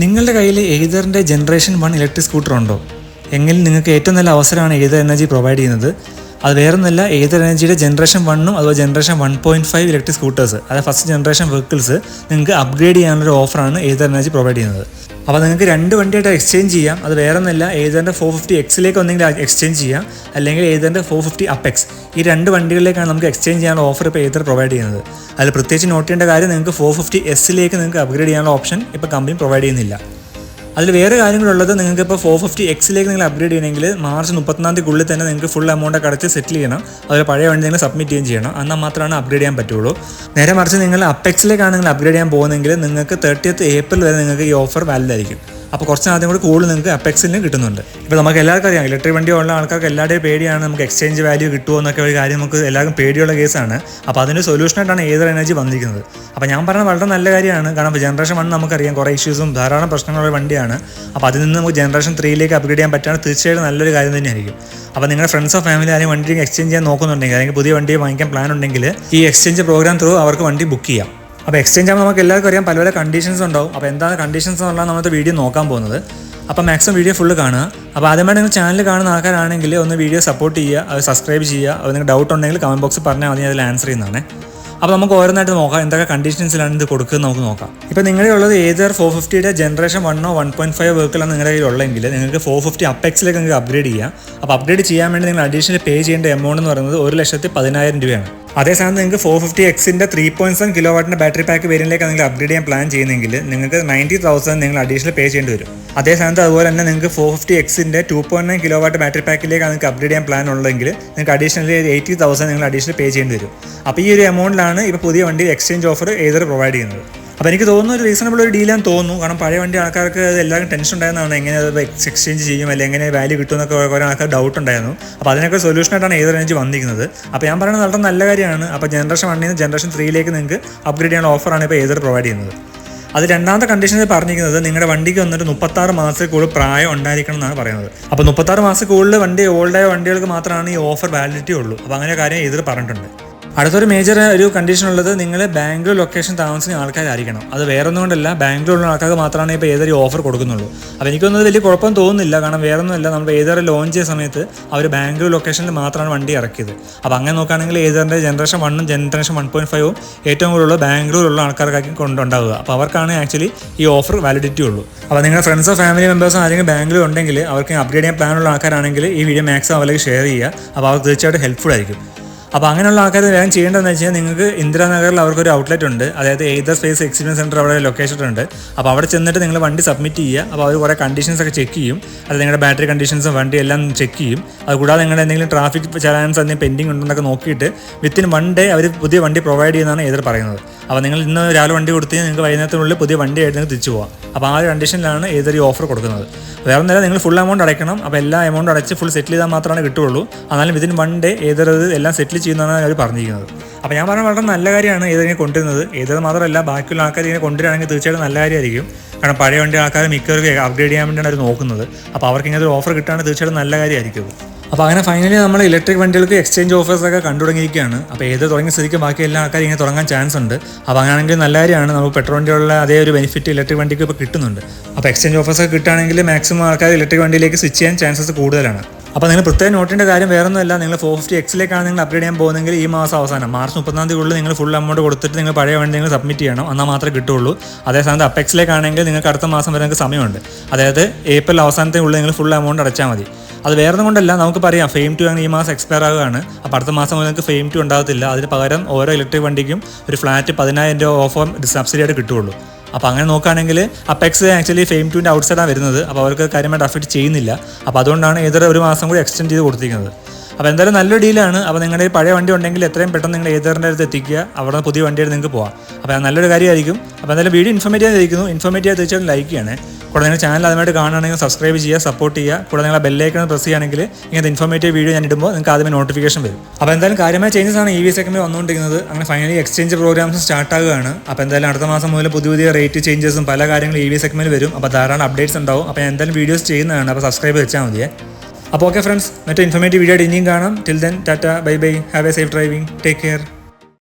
നിങ്ങളുടെ കയ്യിൽ എയ്തറിന്റെ ജനറേഷൻ വൺ ഇലക്ട്രിക് സ്കൂട്ടർ ഉണ്ടോ എങ്കിൽ നിങ്ങൾക്ക് ഏറ്റവും നല്ല അവസരമാണ് എയ്തർ എനർജി പ്രൊവൈഡ് ചെയ്യുന്നത്. അത് വേറെ ഒന്നല്ല ഏത് എനർജിയുടെ ജനറേഷൻ വണ്ണും അതുപോലെ generation one point five electric scooters അതായത് ഫസ്റ്റ് ജനറേഷൻ വെഹിക്കിൾസ് നിങ്ങൾക്ക് അപ്ഗ്രേഡ് ചെയ്യാനുള്ള ഓഫറാണ് ഏത് എനർജി പ്രൊവൈഡ് ചെയ്യുന്നത്. അപ്പോൾ നിങ്ങൾക്ക് രണ്ട് വണ്ടിയായിട്ട് എക്സ്ചേഞ്ച് ചെയ്യാം. അത് വേറെ ഒന്നല്ല ഏതറിന്റെ ഫോർ ഫിഫ്റ്റി എക്സിലേക്ക് ഒന്നെങ്കിൽ എക്സ്ചേഞ്ച് ചെയ്യാം. അല്ലെങ്കിൽ ഏതാണ്ട് ഫോർ ഫിഫ്റ്റി അപ്പെക്സ് ഈ രണ്ട് വണ്ടികളിലേക്കാണ് നമുക്ക് എക്സ്ചേഞ്ച് ചെയ്യാനുള്ള ഓഫർ ഇപ്പോൾ ഏതർ പ്രൊവൈഡ് ചെയ്യുന്നത്. അതിൽ പ്രത്യേകിച്ച് നോട്ട് ചെയ്യേണ്ട കാര്യം നിങ്ങൾക്ക് ഫോർ ഫിഫ്റ്റി എസിലേക്ക് നിങ്ങൾക്ക് അപ്ഗ്രേഡ് ചെയ്യാനുള്ള ഓപ്ഷൻ ഇപ്പോൾ കമ്പനി പ്രൊവൈഡ് ചെയ്യുന്നില്ല. അതിൽ വേറെ കാര്യങ്ങളുള്ളത് നിങ്ങൾക്ക് ഇപ്പോൾ ഫോർ ഫിഫ്റ്റി എക്സിലേക്ക് നിങ്ങൾ അപ്ഗ്രേഡ് ചെയ്യണമെങ്കിൽ മാർച്ച് മുപ്പത്തൊന്നാം തീയതിക്കുള്ളിൽ തന്നെ നിങ്ങൾക്ക് ഫുൾ എമൗണ്ട് അടച്ച് സെറ്റിൽ ചെയ്യണം. അതുപോലെ പഴയ വണ്ടി നിങ്ങൾ സബ്മിറ്റ് ചെയ്യുകയും ചെയ്യണം. എന്നാൽ മാത്രമാണ് അപ്ഗ്രേഡ് ചെയ്യാൻ പറ്റുള്ളൂ. നേരെ മറിച്ച് നിങ്ങൾ അപ്പെക്സിലേക്കാണ് നിങ്ങൾ അപ്ഗ്രേഡ് ചെയ്യാൻ പോകുന്നതെങ്കിൽ നിങ്ങൾക്ക് തേർട്ടിയത്ത് ഏപ്രിൽ വരെ നിങ്ങൾക്ക് ഈ ഓഫർ വാലിഡ് ആയിരിക്കും. അപ്പോൾ കുറച്ച് ആദ്യം കൂടി കൂടുതൽ നിങ്ങൾക്ക് അപ്പെക്സിന് കിട്ടുന്നുണ്ട്. ഇപ്പോൾ നമുക്ക് എല്ലാവർക്കും അറിയാം ഇലക്ട്രിക് വണ്ടി ഉള്ള ആൾക്കാർക്ക് എല്ലാവരുടെയും പേടിയാണ് നമുക്ക് എക്സ്ചേഞ്ച് വാല്യൂ കിട്ടുമോ എന്നൊക്കെ ഒരു കാര്യം നമുക്ക് എല്ലാവർക്കും പേടിയുള്ള കേസാണ് അപ്പോൾ അതിന്റെ സൊല്യൂഷനായിട്ടാണ് ഏതർ എനർജി വന്നിരിക്കുന്നത്. അപ്പോൾ ഞാൻ പറഞ്ഞ വളരെ നല്ല കാര്യമാണ്. കാരണം ജനറേഷൻ വൺ നമുക്കറിയാം കുറേ ഇഷ്യൂസും ധാരാളം പ്രശ്നങ്ങളുള്ള വണ്ടിയാണ്. അപ്പോൾ അതിൽ നിന്ന് നമുക്ക് ജനറേഷൻ ത്രീയിലേക്ക് അപ്ഗ്രേഡ് ചെയ്യാൻ പറ്റുകയാണ്. തീർച്ചയായിട്ടും നല്ലൊരു കാര്യം തന്നെയായിരിക്കും. അപ്പോൾ നിങ്ങളുടെ ഫ്രണ്ട്സോ ഫാമിലി ആരെയും വണ്ടി എക്സ്ചേഞ്ച് ചെയ്യാൻ നോക്കുന്നുണ്ടെങ്കിൽ അല്ലെങ്കിൽ പുതിയ വണ്ടി വാങ്ങിക്കാൻ പ്ലാൻ ഉണ്ടെങ്കിൽ ഈ എക്സ്ചേഞ്ച് പ്രോഗ്രാം ത്രൂ അവർക്ക് വണ്ടി ബുക്ക് ചെയ്യാം. അപ്പോൾ എക്സ്ചേഞ്ച് ആകുമ്പോൾ നമുക്ക് എല്ലാവർക്കും അറിയാം പല പല കണ്ടീഷൻസ് ഉണ്ടാവും. അപ്പോൾ എന്താണ് കണ്ടീഷൻസ് എന്നുള്ളത് നമ്മുടെ വീഡിയോ നോക്കാൻ പോകുന്നത്. അപ്പോൾ മാക്സിമം വീഡിയോ ഫുള്ള് കാണുക. അപ്പോൾ ആദ്യമായിട്ട് നിങ്ങൾ ചാനൽ കാണുന്ന ആൾക്കാരാണെങ്കിൽ ഒന്ന് വീഡിയോ സപ്പോർട്ട് ചെയ്യുക അത് സബ്സ്ക്രൈബ് ചെയ്യുക അത് നിങ്ങൾക്ക് ഡൗട്ട് ഉണ്ടെങ്കിൽ കമന്റ് ബോക്സിൽ പറഞ്ഞാൽ മതി അതിൽ ആൻസർ ചെയ്യുന്നതാണ്. അപ്പോൾ നമുക്ക് ഓരോന്നായിട്ട് നോക്കാം എന്തൊക്കെ കണ്ടീഷൻസിലാണ് ഇത് കൊടുക്കുന്നത് നമുക്ക് നോക്കാം. ഇപ്പോൾ നിങ്ങളുടെ ഉള്ളത് ഏതർ ഫോർ ഫിഫ്റ്റിയുടെ ജനറേഷൻ വണ്ണോ വൺ പോയിന്റ് ഫൈവ് വെഹിക്കിളാണ് നിങ്ങളുടെ കയ്യിൽ ഉള്ളതെങ്കിൽ നിങ്ങൾക്ക് ഫോർ ഫിഫ്റ്റി അപ്പെക്സിലേക്ക് നിങ്ങൾക്ക് അപ്ഗ്രേഡ് ചെയ്യാം. അപ്പോൾ അപ്ഗ്രേഡ് ചെയ്യാൻ വേണ്ടി നിങ്ങൾ അഡീഷണൽ പേ ചെയ്യേണ്ട എമൗണ്ട് എന്ന് പറയുന്നത് ഒരു ലക്ഷത്തി പതിനായിരം രൂപയാണ്. അതേസമയം നിങ്ങൾക്ക് ഫോർ ഫിഫ്റ്റി എക്സിന്റെ ത്രീ പോയിന്റ് സെവൻ കിലോ വാട്ടിന്റെ ബാറ്ററി പാക്ക് വേരിയന്റിലേക്ക് നിങ്ങൾ അപ്ഗ്രേഡ് ചെയ്യാൻ പ്ലാൻ ചെയ്യുന്നെങ്കിൽ നിങ്ങൾക്ക് നയന്റി തൗസൻഡ് നിങ്ങൾ അഡീഷണൽ പേ ചെയ്യേണ്ടി വരും. അതേസമയത്ത് അതുപോലെ തന്നെ നിങ്ങൾക്ക് ഫോർ ഫിഫ്റ്റി എക്സിന്റെ two point nine kilo watt battery പാക്കിലേക്ക് നിങ്ങൾക്ക് അപ്ഗ്രേഡ് ചെയ്യാൻ പ്ലാൻ ഉള്ളെങ്കിൽ നിങ്ങൾക്ക് അഡീഷണൽ എയ്റ്റി തൗസൻഡ് നിങ്ങൾ അഡീഷണൽ പേ ചെയ്യേണ്ടി വരും. അപ്പോൾ ഈ ഒരു എമൗണ്ടിലാണ് ഇപ്പോൾ പുതിയ വണ്ടി എക്സ്ചേഞ്ച് ഓഫർ ഏതൊരു പ്രൊവൈഡ് ചെയ്യുന്നത്? അപ്പോൾ എനിക്ക് തോന്നുന്നു ഒരു റീസണബിൾ ഒരു ഡീലാന്ന് തോന്നുന്നു. കാരണം പഴയ വണ്ടി ആൾക്കാർക്ക് എല്ലാവർക്കും ടെൻഷൻ ഉണ്ടായിരുന്നതാണ്. എങ്ങനെ അത് എക്സ്ചേഞ്ച് ചെയ്യും? അല്ലെങ്കിൽ എങ്ങനെ വാല്യൂ കിട്ടും എന്നൊക്കെ കുറേ ആൾക്കാർ ഡൗട്ട് ഉണ്ടായിരുന്നു. അപ്പോൾ അതിനൊക്കെ സൊല്യൂഷനായിട്ടാണ് ഏത് റേഞ്ച് വന്നിരിക്കുന്നത്. അപ്പോൾ ഞാൻ പറയുന്നത് വളരെ നല്ല കാര്യമാണ്. അപ്പോൾ ജനറേഷൻ വണ്ണിൽ നിന്ന് ജനറേഷൻ ത്രീയിലേക്ക് നിങ്ങൾക്ക് അപ്ഗ്രേഡ് ചെയ്യാൻ ഓഫറാണ് ഇപ്പോൾ ഏതൊരു പ്രൊവൈഡ് ചെയ്യുന്നത്. അത് രണ്ടാമത്തെ കണ്ടീഷനിൽ പറഞ്ഞിരിക്കുന്നത് നിങ്ങളുടെ വണ്ടിക്ക് വന്നിട്ട് മുപ്പത്താറ് മാസത്തിൽ കൂടുതൽ പ്രായം ഉണ്ടായിരിക്കണം എന്നാണ് പറയുന്നത്. അപ്പോൾ മുപ്പത്താറ് മാസത്തിൽ കൂടുതൽ വണ്ടി ഓൾഡായ വണ്ടികൾക്ക് മാത്രമാണ് ഈ ഓഫർ വാലിഡിറ്റി ഉള്ളൂ. അപ്പോൾ അങ്ങനെ കാര്യം എതിർ പറഞ്ഞിട്ടുണ്ട്. അടുത്തൊരു മേജർ ഒരു കണ്ടീഷൻ ഉള്ളത് നിങ്ങൾ ബാംഗ്ലൂർ ലൊക്കേഷൻ താമസിക്കുന്ന ആൾക്കാരായിരിക്കണം അത് വേറെ ഒന്നും കൊണ്ടല്ല ബാംഗ്ലൂരിലുള്ള ആൾക്കാർക്ക് മാത്രമാണ് ഇപ്പോൾ ഏതൊരു ഓഫർ കൊടുക്കുന്നുള്ളൂ. അപ്പോൾ എനിക്കൊന്നും വലിയ കുഴപ്പം തോന്നുന്നില്ല. കാരണം വേറെ ഒന്നുമില്ല നമ്മൾ ഏതൊരു ലോഞ്ച് ചെയ്ത സമയത്ത് അവർ ബാംഗ്ലൂർ ലൊക്കേഷനിൽ മാത്രമാണ് വണ്ടി ഇറക്കിയത്. അപ്പോൾ അങ്ങനെ നോക്കുകയാണെങ്കിൽ ഏതറിന്റെ ജനറേഷൻ വണ്ണും ജനറേഷൻ വൺ പോയിന്റ് ഫൈവും ഏറ്റവും കൂടുതലുള്ള ബാംഗ്ലൂരിലുള്ള ആൾക്കാർക്കായിരിക്കും കൊണ്ടുണ്ടാവുക അപ്പോൾ അവർക്കാണ് ആക്ച്വലി ഈ ഓഫർ വാലിഡിറ്റി ഉള്ളൂ. അപ്പോൾ നിങ്ങളുടെ ഫ്രണ്ട്സോ ഫാമിലി മെമ്പേഴ്സോ ആരെങ്കിലും ബാംഗ്ലൂർ ഉണ്ടെങ്കിൽ അവർക്ക് അപ്ഗ്രേഡ് ചെയ്യാൻ പ്ലാനുള്ള ആൾക്കാരാണെങ്കിൽ ഈ വീഡിയോ മാക്സിമം അവർക്ക് ഷെയർ ചെയ്യുക. അപ്പോൾ അവർക്ക് തീർച്ചയായിട്ടും ഹെൽപ്ഫുൾ ആയിരിക്കും. അപ്പോൾ അങ്ങനെയുള്ള ആൾക്കാർ വേഗം ചെയ്യേണ്ടതെന്ന് വെച്ച് കഴിഞ്ഞാൽ നിങ്ങൾക്ക് ഇന്ദിരാനഗറിൽ അവർക്കൊരു ഔട്ട്ലെറ്റ് ഉണ്ട്. അതായത് ഏതർ സ്പേസ് എക്സ്പീരിയൻസ് സെന്റർ അവിടെ ലൊക്കേഷൻ ഉണ്ട്. അപ്പോൾ അവിടെ ചെന്നിട്ട് നിങ്ങൾ വണ്ടി സബ്മിറ്റ് ചെയ്യുക. അപ്പോൾ അവർ കുറേ കണ്ടീഷൻസ് ഒക്കെ ചെക്ക് ചെയ്യും. അത് നിങ്ങളുടെ ബാറ്ററി കണ്ടീഷൻസും വണ്ടി എല്ലാം ചെക്ക് ചെയ്യും. അതുകൂടാതെ നിങ്ങളുടെ എന്തെങ്കിലും ട്രാഫിക് ചലാൻസ് എന്തെങ്കിലും പെൻഡിങ് ഉണ്ടെന്നൊക്കെ നോക്കിയിട്ട് വിത്തിൻ വൺ ഡേ അവർ പുതിയ വണ്ടി പ്രൊവൈഡ് ചെയ്യുന്നതാണ് ഏതർ പറയുന്നത്. അപ്പോൾ നിങ്ങൾ ഇന്ന് രാവിലെ വണ്ടി കൊടുത്ത് നിങ്ങൾക്ക് വൈകുന്നേരത്തിനുള്ളിൽ പുതിയ വണ്ടി ആയിട്ട് നിങ്ങൾക്ക് തിരിച്ചു പോകാം അപ്പോൾ ആ ഒരു കണ്ടീഷനിലാണ് ഏതൊരു ഓഫർ കൊടുക്കുന്നത്. വേറെ നേരം നിങ്ങൾ ഫുൾ എമൗണ്ട് അടയ്ക്കണം. അപ്പോൾ എല്ലാ എമൗണ്ട് അടച്ച് ഫുൾ സെറ്റിൽ ചെയ്താൽ മാത്രമാണ് കിട്ടുള്ളൂ എന്നാലും വിതിൻ വൺ ഡേ ഏതൊരു എല്ലാം സെറ്റിൽ ചെയ്യുന്നതാണ് അവർ പറഞ്ഞിരിക്കുന്നത്. അപ്പോൾ ഞാൻ പറഞ്ഞ വളരെ നല്ല കാര്യമാണ് ഏതെങ്കിലും കൊണ്ടുവരുന്നത്. ഏതത് മാത്രമല്ല ബാക്കിയുള്ള ആൾക്കാർ ഇതിനെ കൊണ്ടുവരികയാണെങ്കിൽ തീർച്ചയായിട്ടും നല്ല കാര്യമായിരിക്കും. കാരണം പഴയ വണ്ടി ആൾക്കാർ മിക്കവർക്ക് അപ്ഗ്രേഡ് ചെയ്യാൻ വേണ്ടിയാണ് അവർ നോക്കുന്നത്. അപ്പോൾ അവർക്ക് ഇങ്ങനത്തെ ഒരു ഓഫർ കിട്ടുകയാണെങ്കിൽ തീർച്ചയായിട്ടും നല്ല കാര്യമായിരിക്കും. അപ്പോൾ അങ്ങനെ ഫൈനലി നമ്മൾ ഇലക്ട്രിക് വണ്ടികൾക്ക് എക്സ്ചേഞ്ച് ഓഫേഴ്സൊക്കെ കണ്ടു തുടങ്ങിയിരിക്കുകയാണ്. അപ്പോൾ ഏത് തുടങ്ങിയ സ്ഥിതിക്ക് ബാക്കി എല്ലാ ആൾക്കാരും ഇങ്ങനെ തുടങ്ങാൻ ചാൻസ് ഉണ്ട്. അപ്പോൾ അങ്ങനെയാണെങ്കിൽ നല്ല കാര്യമാണ്. നമുക്ക് പെട്രോൾ വണ്ടിയുള്ള അതേ ഒരു ബെനിഫിറ്റ് ഇലക്ട്രിക് വണ്ടിക്ക് ഇപ്പോൾ കിട്ടുന്നുണ്ട്. അപ്പോൾ എക്സ്ചേഞ്ച് ഓഫേഴ്സൊക്കെ കിട്ടുകയാണെങ്കിൽ മാക്സിമം ആൾക്കാർ ഇലക്ട്രിക് വണ്ടിയിലേക്ക് സ്വിച്ച് ചെയ്യാൻ ചാൻസസ് കൂടുതലാണ്. അപ്പോൾ നിങ്ങൾ പ്രത്യേക നോട്ടിന്റെ കാര്യം വേറൊന്നുമല്ല. നിങ്ങൾ ഫോർ ഫിഫ്റ്റി എക്സിലേക്കാണ് നിങ്ങൾ അപ്ഗ്രേഡ് ചെയ്യാൻ പോകുന്നെങ്കിൽ ഈ മാസം അവസാനം. മാർച്ച് മുപ്പത്താം തീയതിക്കുള്ളിൽ നിങ്ങൾ ഫുൾ എമൗണ്ട് കൊടുത്തിട്ട് നിങ്ങൾ പഴയ വണ്ടി നിങ്ങൾ സബ്മിറ്റ് ചെയ്യണം. എന്നാൽ മാത്രമേ കിട്ടുള്ളൂ അതേ സമയത്ത് അപ്പെക്സിലേക്കാണെങ്കിൽ നിങ്ങൾക്ക് അടുത്ത മാസം വരെ നിങ്ങൾക്ക് സമയമുണ്ട്. അതായത് ഏപ്രിൽ അവസാനത്തിനുള്ളിൽ നിങ്ങൾ ഫുൾ എമൗണ്ട് അടച്ചാൽ മതി. അത് വേറെ കൊണ്ടല്ല നമുക്ക് പറയാം ഫെയിം ടു ഈ മാസം എക്സ്പയർ ആകുകയാണ് അപ്പോൾ അടുത്ത മാസം നിങ്ങൾക്ക് ഫെയിം ടു ഉണ്ടാകത്തില്ല. അതിന് പകരം ഓരോ ഇലക്ട്രിക് വണ്ടിക്കും ഒരു ഫ്ലാറ്റ് പതിനായിരം രൂപ ഓഫർ സബ്സിഡി ആയിട്ട് കിട്ടുള്ളൂ അപ്പോൾ അങ്ങനെ നോക്കുകയാണെങ്കിൽ അപ്പെക്സ് ആക്ച്വലി ഫെയിം ടുവിന്റെ ഔട്ട് സൈഡാണ് വരുന്നത്. അപ്പോൾ അവർക്ക് കാര്യമായിട്ട് അഫക്റ്റ് ചെയ്യുന്നില്ല. അപ്പോൾ അതുകൊണ്ടാണ് ഏതൊരു ഒരു മാസം കൂടി എക്സ്റ്റെൻഡ് ചെയ്ത് കൊടുത്തിരിക്കുന്നത്. അപ്പോൾ എന്തായാലും നല്ലൊരു ഡീലാണ് അപ്പോൾ നിങ്ങളുടെ പഴയ വണ്ടി ഉണ്ടെങ്കിൽ എത്രയും പെട്ടെന്ന് നിങ്ങൾ ഏതറിന്റെ അടുത്ത് എത്തിക്കുക. അവിടെ പുതിയ വണ്ടിയായിട്ട് നിങ്ങൾക്ക് പോകാം അപ്പോൾ നല്ലൊരു കാര്യമായിരിക്കും. അപ്പോൾ എന്തായാലും video informate informative informate informative തീർച്ചയായിട്ടും ലൈക്ക് ചെയ്യണേ. കൂടെ നിങ്ങൾ ചാനൽ അതുമായിട്ട് കാണുകയാണെങ്കിൽ സബ്സ്ക്രൈബ് ചെയ്യുക സപ്പോർട്ട് ചെയ്യുക. കൂടെ നിങ്ങൾ ബെല്ലൈക്കൺ പ്രസ് ചെയ്യുകയാണെങ്കിൽ ഇങ്ങനത്തെ ഇൻഫോർമേറ്റീവ് വീഡിയോ ഞാൻ ഇടുമ്പോൾ നിങ്ങൾക്ക് ആദ്യമേ നോട്ടിഫിക്കേഷൻ വരും. അപ്പോൾ എന്തായാലും കാര്യമായ ചേഞ്ചസ് ആണ് ഇ വി സെക്കൻഡ് വന്നുകൊണ്ടിരിക്കുന്നത്. അങ്ങനെ ഫൈനലി എക്സ്ചേഞ്ച് പ്രോഗ്രാംസ് സ്റ്റാർട്ട് ആകുകയാണ് അപ്പോൾ എന്തായാലും അടുത്ത മാസം മുതൽ പുതിയ പുതിയ റേറ്റ് ചേഞ്ചസും പല കാര്യങ്ങളും ഇ വി സെഗ്മെന്റിൽ വരും. അപ്പോൾ ധാരാളം അപ്ഡേറ്റ്സ് ഉണ്ടാവും. അപ്പോൾ ഞാൻ എന്തായാലും വീഡിയോസ് ചെയ്യുന്നതാണ്. അപ്പോൾ സബ്സ്ക്രൈബ് വെച്ചാൽ മതിയേ. അപ്പോൾ ഓക്കെ ഫ്രണ്ട്സ് മറ്റേ ഇൻഫോർമേറ്റീവ് വീഡിയോ ഇനിയും കാണാം. Till then tata bye bye have a safe driving take care